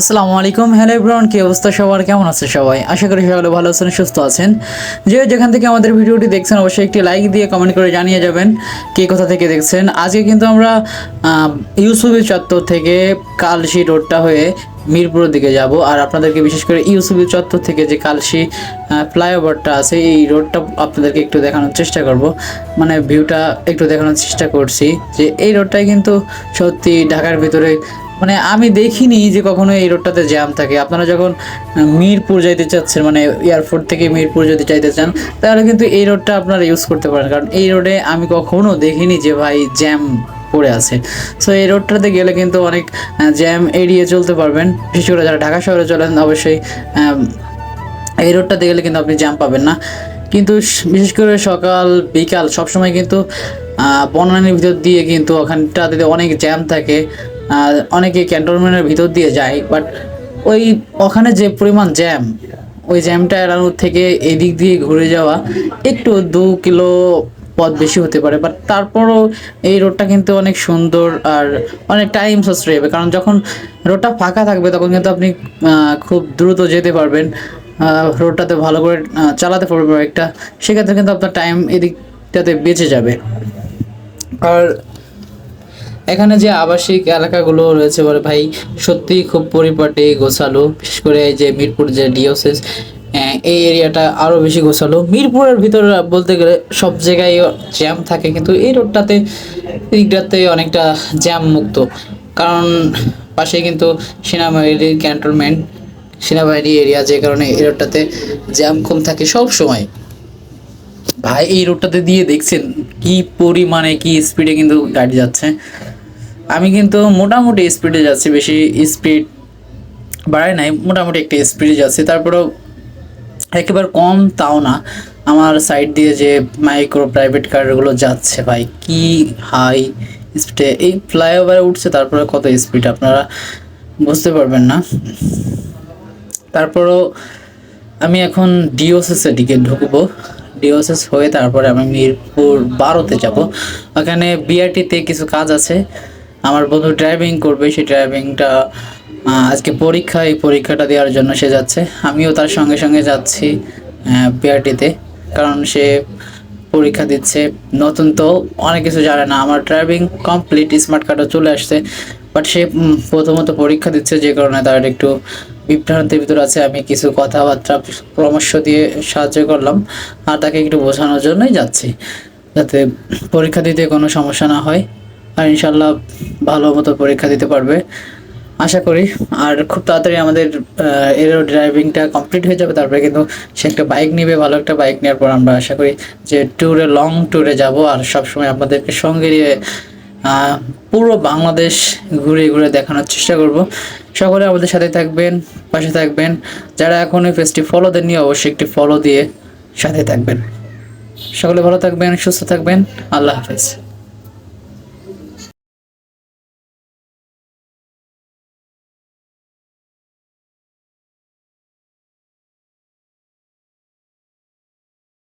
আসসালামু আলাইকুম। Hello everyone, কি অবস্থা সবার? কেমন আছে সবাই? আশা করি সকলে ভালো আছেন, সুস্থ আছেন। যে যেখান থেকে আমাদের ভিডিওটি দেখছেন, অবশ্যই একটি লাইক দিয়ে কমেন্ট করে জানিয়ে যাবেন কে কোথা থেকে দেখছেন। আজকে কিন্তু আমরা ইউসুফি চত্বর থেকে কালশি রোডটা হয়ে মিরপুরের দিকে যাব। আর আপনাদেরকে বিশেষ করে ইউসুফি চত্বর থেকে যে কালশি ফ্লাইওভারটা আছে, এই রোডটা আপনাদেরকে একটু দেখানোর চেষ্টা করব। মানে ভিউটা একটু দেখানোর চেষ্টা করছি যে এই রোডটাই কিন্তু সত্যি ঢাকার ভিতরে মানে আমি দেখিনি যে কখনো এই রোডটাতে জ্যাম থাকে। আপনারা যখন মিরপুর যাইতে চাচ্ছেন মানে এয়ারপোর্ট থেকে মিরপুর যদি যাইতে চান, তাহলে কিন্তু এই রোডটা আপনারা ইউজ করতে পারেন। কারণ এই রোডে আমি কখনো দেখিনি যে ভাই জ্যাম পড়ে আছে। সো এই রোডটাতে গেলে কিন্তু অনেক জ্যাম এড়িয়ে চলতে পারবেন। বিশেষ করে যারা ঢাকা শহরে চলেন, অবশ্যই এই রোডটাতে গেলে কিন্তু আপনি জ্যাম পাবেন না। কিন্তু বিশেষ করে সকাল, বিকাল সবসময় কিন্তু বনানির ভিতর দিয়ে কিন্তু ওখানটাতে অনেক জ্যাম থাকে। অনেকে ক্যান্টনমেন্টের ভিতর দিয়ে যায় বাট ওই ওখানে যে পরিমাণ জ্যাম ওই জ্যামটা এড়ানোর থেকে এদিক দিয়ে ঘুরে যাওয়া একটু দু কিলো পথ বেশি হতে পারে বাট তারপরও এই রোডটা কিন্তু অনেক সুন্দর আর অনেক টাইম সাশ্রয় হবে কারণ যখন রোডটা ফাঁকা থাকবে তখন কিন্তু আপনি খুব দ্রুত যেতে পারবেন। রোডটাতে ভালো করে চালাতে পারবেন একটা সেক্ষেত্রে কিন্তু আপনার টাইম এদিকটাতে বেঁচে যাবে। আর এখানে যে আবাসিক এলাকাগুলো রয়েছে বলে ভাই, সত্যি খুব পরিপাটি, গোছালো। বিশেষ করে এই যে মিরপুর যে ডিওসিস এই এরিয়াটা আরও বেশি গোছালো। মিরপুরের ভিতরে বলতে গেলে সব জায়গায় জ্যাম থাকে, কিন্তু এই রোডটাতে দিকটাতে অনেকটা জ্যাম মুক্ত। কারণ পাশে কিন্তু সেনাবাহিনীর ক্যান্টনমেন্ট সেনাবাহিনী এরিয়া যে কারণে এই রোডটাতে জ্যাম কম থাকে সব সময়। ভাই, এই রোডটাতে দিয়ে দেখছেন কি পরিমাণে, কি স্পিডে কিন্তু গাড়ি যাচ্ছে। আমি কিন্তু মোটামুটি স্পিডে যাচ্ছি, বেশি স্পিড বাড়ায় নাই, মোটামুটি একটা স্পিডে যাচ্ছি। তারপরেও একেবারে কম তাও না। আমার সাইড দিয়ে যে মাইক্রো প্রাইভেট কারগুলো যাচ্ছে, ভাই কি হাই স্পিডে এই ফ্লাইওভারে উঠছে, তারপরে কত স্পিড আপনারা বুঝতে পারবেন না। তারপরও আমি এখন ডিওসএস এর দিকে ঢুকবো। ডিওসএস হয়ে তারপরে আমি মিরপুর বারোতে যাব। ওখানে বিআরটিতে কিছু কাজ আছে। আমার বন্ধু ড্রাইভিং করবে, সেই ড্রাইভিংটা আজকে পরীক্ষা, এই পরীক্ষাটা দেওয়ার জন্য সে যাচ্ছে। আমিও তার সঙ্গে সঙ্গে যাচ্ছি বিআরটিতে কারণ সে পরীক্ষা দিচ্ছে। নতুন তো অনেক কিছু জানে না, আমার ড্রাইভিং কমপ্লিট স্মার্ট কার্ডও চলে আসছে। বাট সে প্রথমত পরীক্ষা দিচ্ছে যে কারণে তার একটু বিভ্রান্তির ভিতর আছে, আমি কিছু কথাবার্তা, পরামর্শ দিয়ে সাহায্য করলাম, আর তাকে একটু বোঝানোর জন্যই যাচ্ছি। যাতে পরীক্ষা দিতে কোনো সমস্যা না হয়। আর ইনশাল্লাহ ভালো মতো পরীক্ষা দিতে পারবে। আশা করি। আর খুব তাড়াতাড়ি আমাদের এর ড্রাইভিংটা কমপ্লিট হয়ে যাবে তারপরে কিন্তু সে একটা বাইক নিবে, ভালো একটা বাইক নেওয়ার পর আমরা আশা করি যে ট্যুরে লং ট্যুরে যাব। আর সবসময় আপনাদেরকে সঙ্গে নিয়ে পুরো বাংলাদেশ ঘুরে ঘুরে দেখানোর চেষ্টা করব। সকলে আমাদের সাথে থাকবেন, পাশে থাকবেন। যারা এখন এই পেজটি ফলো দেননি, অবশ্যই একটি ফলো দিয়ে সাথে থাকবেন। সকলে ভালো থাকবেন, সুস্থ থাকবেন। আল্লাহ হাফেজ।